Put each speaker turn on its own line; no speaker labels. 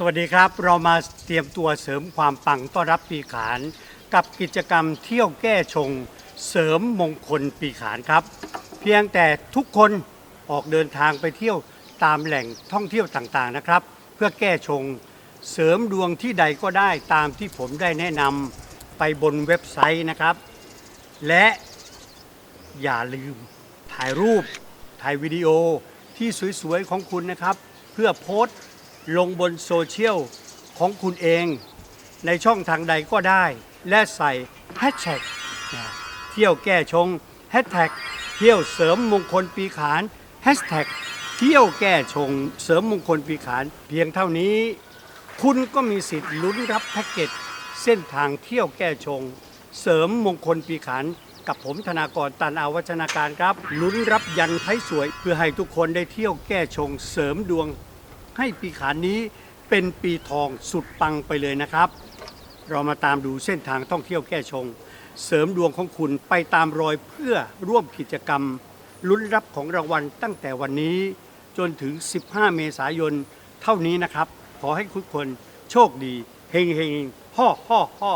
สวัสดีครับ เรามาเตรียมตัวเสริมความปังต้อนรับปีขาน กับกิจกรรมเที่ยวแก้ชง เสริมมงคลปีขานครับ เพียงแต่ทุกคนออกเดินทางไปเที่ยวตามแหล่งท่องเที่ยวต่างๆนะครับ เพื่อแก้ชง เสริมดวงที่ใดก็ได้ตามที่ผมได้แนะนำไปบนเว็บไซต์นะครับ และอย่าลืมถ่ายรูปถ่ายวิดีโอที่สวยๆของคุณนะครับ เพื่อโพสต์ ลงบนโซเชียลของคุณเอง ในช่องทางใดก็ได้ และใส่แฮชแท็กเที่ยวแก้ชงแฮชแท็กเที่ยวเสริมมงคลปีขานแฮชแท็กเที่ยวแก้ชงเสริมมงคลปีขานเพียงเท่านี้ คุณก็มีสิทธิ์ลุ้นรับแพ็กเกจเส้นทางเที่ยวแก้ชง เสริมมงคลปีขานกับผมธนากรตันอาวัชนาการครับลุ้นรับยันไทยสวย เพื่อให้ทุกคนได้เที่ยวแก้ชงเสริมดวง ให้ปีขานนี้เป็นปีทองสุดปังไปเลยนะครับ เรามาตามดูเส้นทางท่องเที่ยวแก้ชง เสริมดวงของคุณไปตามรอยเพื่อร่วมกิจกรรมลุ้นรับของรางวัลตั้งแต่วันนี้จนถึง 15 เมษายนเท่านี้นะครับ ขอให้ทุกคนโชคดีเฮงเฮงฮ่อฮ่อฮ่อ